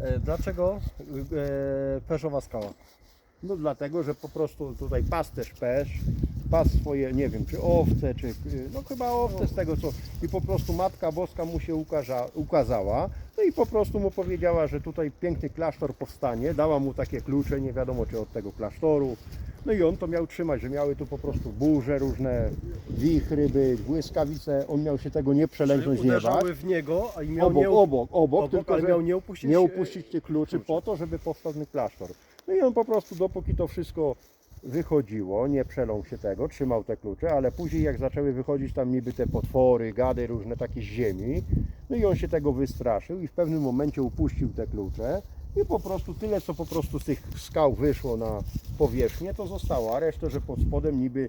E, Dlaczego e, Perzowa skała? No dlatego, że po prostu tutaj pasterz pesz, pas swoje, nie wiem, czy owce, czy, no chyba owce z tego co, i po prostu Matka Boska mu się ukaza, ukazała, no i po prostu mu powiedziała, że tutaj piękny klasztor powstanie, dała mu takie klucze, nie wiadomo czy od tego klasztoru, no i on to miał trzymać, że miały tu po prostu burze różne, wichry być, błyskawice, on miał się tego nie przelęknąć, nie bać. W niego, a i miał Obok, nie, obok, obok, obok, tylko ale że miał nie upuścić, nie e, upuścić tych kluczy po to, żeby powstał ten klasztor. No i on po prostu dopóki to wszystko wychodziło, nie przelął się tego, trzymał te klucze, ale później jak zaczęły wychodzić tam niby te potwory, gady różne takie z ziemi, no i on się tego wystraszył i w pewnym momencie upuścił te klucze i po prostu tyle, co po prostu z tych skał wyszło na powierzchnię, to zostało, a resztę, że pod spodem niby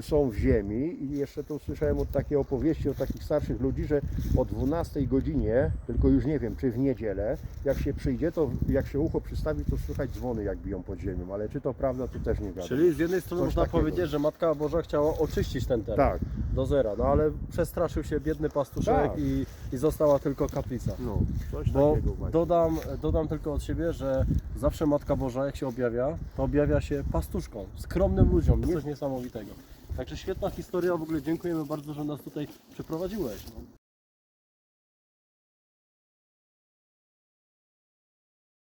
są w ziemi. I jeszcze tu słyszałem od takiej opowieści od takich starszych ludzi, że o 12 godzinie, tylko już nie wiem, czy w niedzielę, jak się przyjdzie, to jak się ucho przystawi, to słychać dzwony jak biją pod ziemią, ale czy to prawda, to też nie wiadomo. Czyli z jednej strony Coś można takiego. powiedzieć, że Matka Boża chciała oczyścić ten teren. Tak, do zera, no ale przestraszył się biedny pastuszek Tak. i, i została tylko kaplica. no, coś Bo takiego właśnie. dodam, dodam tylko od siebie, że zawsze Matka Boża, jak się objawia, to objawia się pastuszką, skromnym ludziom, coś niesamowitego. Także świetna historia, w ogóle dziękujemy bardzo, że nas tutaj przeprowadziłeś. No.